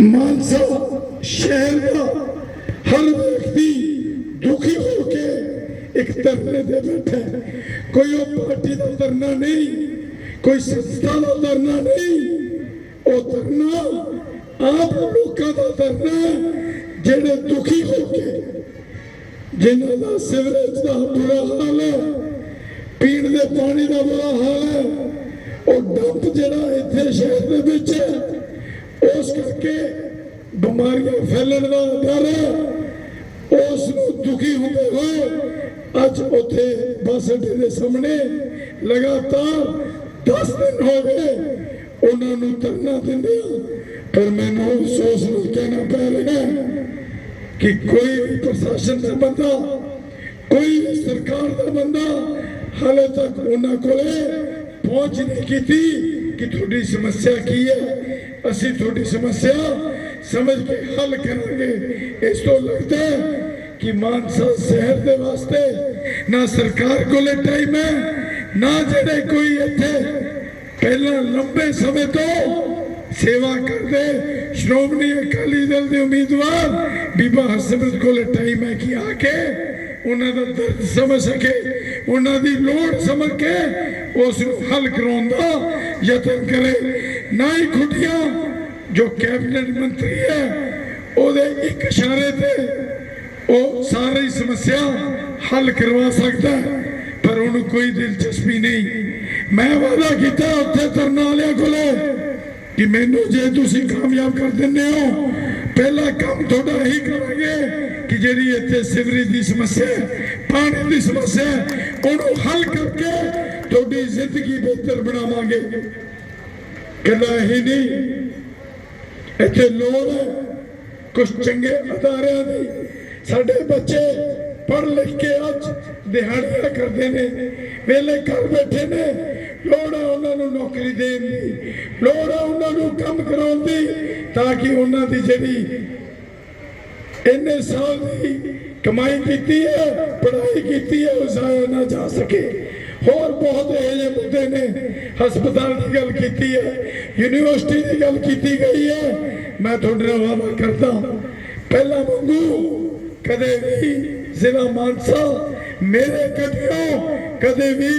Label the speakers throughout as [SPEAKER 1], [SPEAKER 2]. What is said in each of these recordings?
[SPEAKER 1] ਮਾਨਸਾ ਸ਼ਹਿਰ ਦਾ ਹਰ ਵਿਅਕਤੀ ਦੁਖੀ ਹੋ ਕੇ ਇੱਕ ਧਰਨੇ ਤੇ ਬੈਠਾ ਕੋਈ ਉਹ ਪਾਰਟੀ ਦਾ ਧਰਨਾ ਨਹੀਂ, ਕੋਈ ਸੰਸਥਾ ਦਾ ਧਰਨਾ ਨਹੀਂ, ਉਹ ਧਰਨਾ ਆਪ ਲੋਕਾਂ ਦਾ ਧਰਨਾ ਜਿਹੜੇ ਦੁਖੀ ਹੋ ਕੇ। ਜਿਨ੍ਹਾਂ ਦਾ ਸਿਵਰੇਜ ਦਾ ਬੁਰਾ ਹਾਲ ਹੈ, ਪੀਣ ਦੇ ਪਾਣੀ ਦਾ ਬੁਰਾ ਹਾਲ ਹੈ, ਉਹ ਡੰਪ ਜਿਹੜਾ ਇੱਥੇ ਸ਼ਹਿਰ ਦੇ ਵਿੱਚ ਹੈ ਕਰਕੇ ਬਿਮਾਰੀਆਂ ਫੈਲਣ ਦਾ ਡਰ ਹੈ ਉਸ ਨੂੰ ਦੁਖੀ ਹੁੰਦੇ ਹੋਏ, ਅੱਜ ਉੱਥੇ ਬੱਸ ਅੱਡੇ ਦੇ ਸਾਹਮਣੇ ਲਗਾਤਾਰ 10 ਦਿਨ ਹੋ ਗਏ, ਉਹਨਾਂ ਨੂੰ ਧਰਨਾ ਦਿੰਦੇ ਆ, ਪਰ ਮੈਨੂੰ ਅਫਸੋਸ ਨਾਲ ਕਹਿਣਾ ਪੈ ਰਿਹਾ ਹੈ ਕਿ ਕੋਈ ਵੀ ਪ੍ਰਸ਼ਾਸਨ ਦਾ ਬੰਦਾ, ਕੋਈ ਵੀ ਸਰਕਾਰ ਦਾ ਬੰਦਾ ਹਾਲੇ ਤੱਕ ਉਹਨਾਂ ਕੋਲੇ ਪਹੁੰਚ ਨਹੀਂ ਕੀਤੀ। ਕਿ ਤੁਹਾਡੀ ਸਮੱਸਿਆ ਕੀ ਹੈ? ਅਸੀਂ ਤੁਹਾਡੀ ਸਮੱਸਿਆ ਸਮਝ ਕੇ ਹੱਲ ਕਰਾਂਗੇ। ਇਸ ਤੋਂ ਲੱਗਦਾ ਹੈ ਕਿ ਮਾਨਸਾ ਸ਼ਹਿਰ ਦੇ ਵਾਸਤੇ ਨਾ ਸਰਕਾਰ ਕੋਲੇ ਟਾਈਮ ਹੈ, ਨਾ ਜਿਹੜੇ ਕੋਈ ਇੱਥੇ ਪਹਿਲਾਂ ਲੰਬੇ ਸਮੇਂ ਤੋਂ ਸੇਵਾ ਕਰਦੇ ਸ਼੍ਰੋਮਣੀ ਅਕਾਲੀ ਦਲ ਦੇ ਉਮੀਦਵਾਰ, ਬੀਬਾ ਹਰਸਿਮਰਤ ਕੋਲ ਟਾਈਮ ਹੈ ਕਿ ਆ ਕੇ ਉਹਨਾਂ ਦਾ ਦਰਦ ਸਮਝ ਸਕੇ, ਉਹਨਾਂ ਦੀ ਲੋੜ ਸਮਝ ਕੇ ਉਸ ਨੂੰ ਹੱਲ ਕਰਾਉਣ ਦਾ ਯਤਨ ਕਰੇ ਨਾ ਹੀ ਖੁੱਡੀਆਂ ਜੋ ਕੈਬਨਿਟ ਮੰਤਰੀ ਹੈ ਉਹਦੇ ਇੱਕ ਇਸ਼ਾਰੇ ਤੇ ਉਹ ਸਾਰੀ ਸਮੱਸਿਆ ਹੱਲ ਕਰਵਾ ਸਕਦਾ ਪਰ ਉਹਨੂੰ ਕੋਈ ਦਿਲਚਸਪੀ ਨਹੀਂ। ਮੈਂ ਵਾਅਦਾ ਕੀਤਾ ਉੱਥੇ ਧਰਨਾ ਵਾਲਿਆਂ ਕੋਲੇ ਕਿ ਮੈਨੂੰ ਜੇ ਤੁਸੀਂ ਕਾਮਯਾਬ ਕਰ ਦਿੰਦੇ ਹੋ ਪਹਿਲਾ ਕੰਮ ਤੁਹਾਡਾ ਇਹੀ ਕਰਾਂਗੇ ਕਿ ਜਿਹੜੀ ਇੱਥੇ ਸਿਵਰੇਜ ਦੀ ਸਮੱਸਿਆ ਪਾਣੀ ਦੀ ਸਮੱਸਿਆ ਹੈ, ਉਹਨੂੰ ਹੱਲ ਕਰਕੇ ਤੁਹਾਡੀ ਜ਼ਿੰਦਗੀ ਬਿਹਤਰ ਬਣਾਵਾਂਗੇ। ਕਹਿੰਦਾ, ਇਹ ਨਹੀਂ। ਇੱਥੇ ਲੋੜ ਹੈ ਕੁਝ ਚੰਗੇ ਅਦਾਰਿਆਂ ਦੀ। ਸਾਡੇ ਬੱਚੇ ਪੜ੍ਹ ਲਿਖ ਕੇ ਅੱਜ ਦਿਹਾੜੀਆਂ ਕਰਦੇ ਨੇ ਵੇਲੇ ਘਰ ਬੈਠੇ ਨੇ। ਲੋੜ ਆ ਉਹਨਾਂ ਨੂੰ ਨੌਕਰੀ ਦੇਣ ਦੀ। ਲੋੜ ਹੈ ਉਹਨਾਂ ਨੂੰ ਕੰਮ ਕਰਾਉਣ ਦੀ, ਤਾਂ ਕਿ ਉਹਨਾਂ ਦੀ ਜਿਹੜੀ ਇੰਨੇ ਸਾਲ ਦੀ ਕਮਾਈ ਕੀਤੀ ਹੈ, ਪੜ੍ਹਾਈ ਕੀਤੀ ਹੈ, ਉਹ ਜ਼ਾਇਆ ਨਾ ਜਾ ਸਕੇ। ਹੋਰ ਬਹੁਤ ਇਹੋ ਜਿਹੇ ਮੁੱਦੇ ਨੇ ਹਸਪਤਾਲ ਦੀ ਗੱਲ ਕੀਤੀ ਹੈ ਯੂਨੀਵਰਸਿਟੀ ਦੀ ਗੱਲ ਕੀਤੀ ਗਈ ਹੈ ਮੈਂ ਤੁਹਾਡੇ ਨਾਲ ਵਾਅਦਾ ਕਰਦਾ ਪਹਿਲਾਂ ਵਾਂਗੂ ਕਦੇ ਵੀ ਜ਼ਿਲ੍ਹਾ ਮਾਨਸਾ ਮੇਰੇ ਕਦਿਓ ਕਦੇ ਵੀ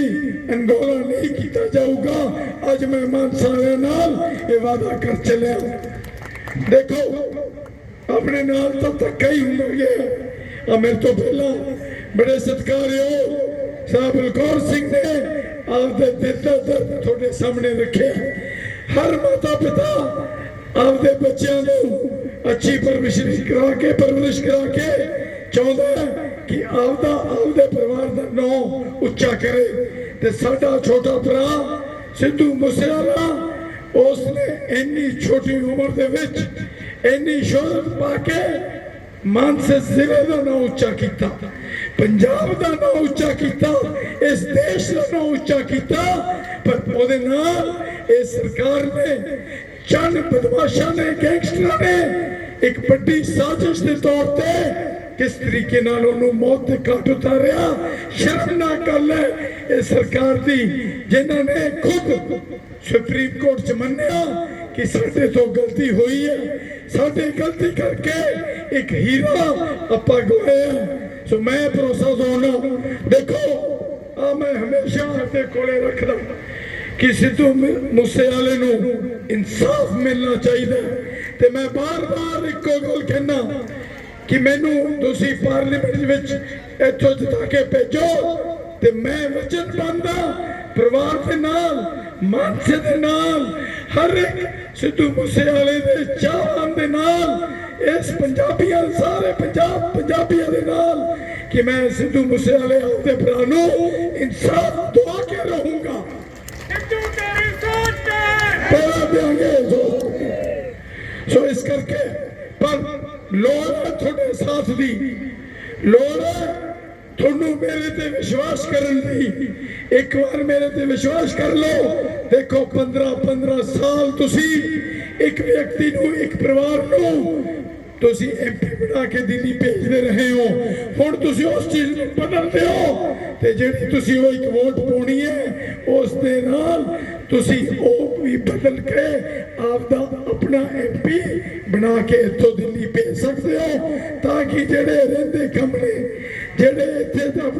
[SPEAKER 1] ਅੰਗੋਲਾ ਨਹੀਂ ਕੀਤਾ ਜਾਊਗਾ ਅੱਜ ਮੈਂ ਮਾਨਸਾ ਦੇ ਨਾਲ ਇਹ ਵਾਅਦਾ ਕਰ ਚੱਲਿਆ ਦੇਖੋ ਆਪਣੇ ਨਾਲ ਤਾਂ ਧੱਕਾ ਹੀ ਹੁੰਦਾ ਗਿਆ ਆ ਮੇਰੇ ਤੋਂ ਪਹਿਲਾਂ ਬੜੇ ਸਤਿਕਾਰਯੋਗ ਸਾਹਿਬ ਬਲਕੌਰ ਸਿੰਘ ਨੇ ਆਪਦੇ ਦਿਲ ਦਾ ਦਰਦ ਤੁਹਾਡੇ ਸਾਹਮਣੇ ਰੱਖਿਆ। ਹਰ ਮਾਤਾ ਪਿਤਾ ਆਪਦੇ ਬੱਚਿਆਂ ਨੂੰ ਅੱਛੀ ਪਰਵਰਿਸ਼ ਕਰਾ ਕੇ, ਪਰਵਰਿਸ਼ ਕਰਾ ਕੇ ਚਾਹੁੰਦਾ ਕਿ ਆਪਦਾ, ਆਪਦੇ ਪਰਿਵਾਰ ਦਾ ਨਾਂ ਉੱਚਾ ਕਰੇ। ਤੇ ਸਾਡਾ ਛੋਟਾ ਭਰਾ ਸਿੱਧੂ ਮੂਸੇਵਾਲਾ ਉਸ ਨੇ ਇੰਨੀ ਛੋਟੀ ਉਮਰ ਦੇ ਵਿੱਚ ਇੰਨੀ ਸ਼ੋਹਰਤ ਪਾ ਕੇ ਮਾਨਸੇ ਜ਼ਿਲ੍ਹੇ ਦਾ ਨਾਮ ਉੱਚਾ ਕੀਤਾ। ਪੰਜਾਬ ਦਾ ਨਾਮ ਉੱਚਾ ਕੀਤਾ, ਇਸ ਦੇਸ਼ ਦਾ ਨਾਮ ਉੱਚਾ ਕੀਤਾ, ਪਰ ਉਹਦੇ ਨਾਲ ਇਹ ਸਰਕਾਰ ਨੇ ਚੰਨ ਬਦਮਾਸ਼ਾਂ ਨੇ, ਗੈਂਗਸਟਰਾਂ ਨੇ ਇੱਕ ਵੱਡੀ ਸਾਜ਼ਿਸ਼ ਦੇ ਤੌਰ ਤੇ ਕਿਸ ਤਰੀਕੇ ਨਾਲ ਉਹਨੂੰ ਮੌਤ ਦੇ ਘਾਟ ਉਤਾਰਿਆ? ਸ਼ਰਮਨਾਕ ਗੱਲ ਹੈ, ਇਹ ਸਰਕਾਰ ਦੀ, ਜਿਨ੍ਹਾਂ ਨੇ ਖੁਦ ਸੁਪਰੀਮ ਕੋਰਟ ਚ ਮੰਨਿਆ ਕਿ ਸਾਡੇ ਤੋਂ ਗਲਤੀ ਹੋਈ ਹੈ। ਸਾਡੇ ਗਲਤੀ ਕਰਕੇ ਇੱਕ ਹੀਰਾ ਆਪਾਂ ਗਵਾਇਆ। ਸੋ ਮੈਂ ਭਰੋਸਾ ਦਵਾਉਣਾ ਦੇਖੋ ਆ ਮੈਂ ਹਮੇਸ਼ਾ ਆਪਣੇ ਕੋਲੇ ਰੱਖਦਾ ਕਿ ਸਿੱਧੂ ਮੂਸੇ ਵਾਲੇ ਨੂੰ ਇਨਸਾਫ ਮਿਲਣਾ ਚਾਹੀਦਾ ਤੇ ਮੈਂ ਬਾਰ-ਬਾਰ ਇੱਕੋ ਗੱਲ ਕਹਿਣਾ ਕਿ ਮੈਨੂੰ ਤੁਸੀਂ ਪਾਰਲੀਮੈਂਟ ਵਿੱਚ ਇੱਥੋਂ ਜਿਤਾ ਕੇ ਭੇਜੋ ਤੇ ਮੈਂ ਵਚਨ ਪਾਉਂਦਾ ਪਰਿਵਾਰ ਦੇ ਨਾਲ, ਮਾਨਸੇ ਦੇ ਨਾਲ, ਹਰ ਇੱਕ ਸਿੱਧੂ ਮੂਸੇਵਾਲੇ ਦੇ ਚਾਹਵਾਨ ਦੇ ਨਾਲ ਇਸ ਪੰਜਾਬੀਆਂ ਸਾਰੇ ਪੰਜਾਬ ਪੰਜਾਬੀਆਂ ਦੇ ਨਾਲ ਕਿ ਮੈਂ ਸਿੱਧੂ ਮੂਸੇਵਾਲੇ ਆਪਦੇ ਭਰਾ ਨੂੰ ਇਨਸਾਫ ਦਵਾ ਕੇ ਰਹੂੰਗਾ।
[SPEAKER 2] ਸਿੱਧੂ ਤੇਰੀ ਸੋਚ ਤੇ।
[SPEAKER 1] ਪਹਿਰਾ ਦੇਾਂਗੇ ਸੋ ਇਸ ਕਰਕੇ ਪਰ ਲੋੜ ਹੈ ਤੁਹਾਡੇ ਸਾਥ ਦੀ। ਲੋੜ ਹੈ ਤੁਹਾਨੂੰ ਮੇਰੇ ਤੇ ਵਿਸ਼ਵਾਸ ਕਰਨ ਦੀ। ਇੱਕ ਵਾਰ ਮੇਰੇ ਤੇ ਵਿਸ਼ਵਾਸ ਕਰ ਲਓ। ਦੇਖੋ 15 15 ਸਾਲ ਤੁਸੀਂ ਇੱਕ ਵਿਅਕਤੀ ਨੂੰ ਇੱਕ ਪਰਿਵਾਰ ਨੂੰ ਤੁਸੀਂ ਐਮਪੀ ਬਣਾ ਕੇ ਦਿੱਲੀ ਭੇਜਦੇ ਰਹੇ ਹੋ। ਹੁਣ ਤੁਸੀਂ ਉਸ ਚੀਜ਼ ਨੂੰ ਬਦਲਦੇ ਹੋ। ਤੇ ਜਿਹੜੀ ਤੁਸੀਂ ਉਹ ਇੱਕ ਵੋਟ ਪਾਉਣੀ ਹੈ, ਉਸ ਦੇ ਨਾਲ ਤੁਸੀਂ ਉਹ ਵੀ ਬਦਲ ਕੇ ਆਪ ਦਾ ਆਪਣਾ ਐਮਪੀ ਬਣਾ ਕੇ ਇੱਥੋਂ ਦਿੱਲੀ ਭੇਜ ਸਕਦੇ ਹੋ, ਤਾਂ ਕਿ ਜਿਹੜੇ ਰਹਿੰਦੇ ਕੰਮ ਨੇ ਜਿਹੜੇ ਇੱਥੇ ਦਾ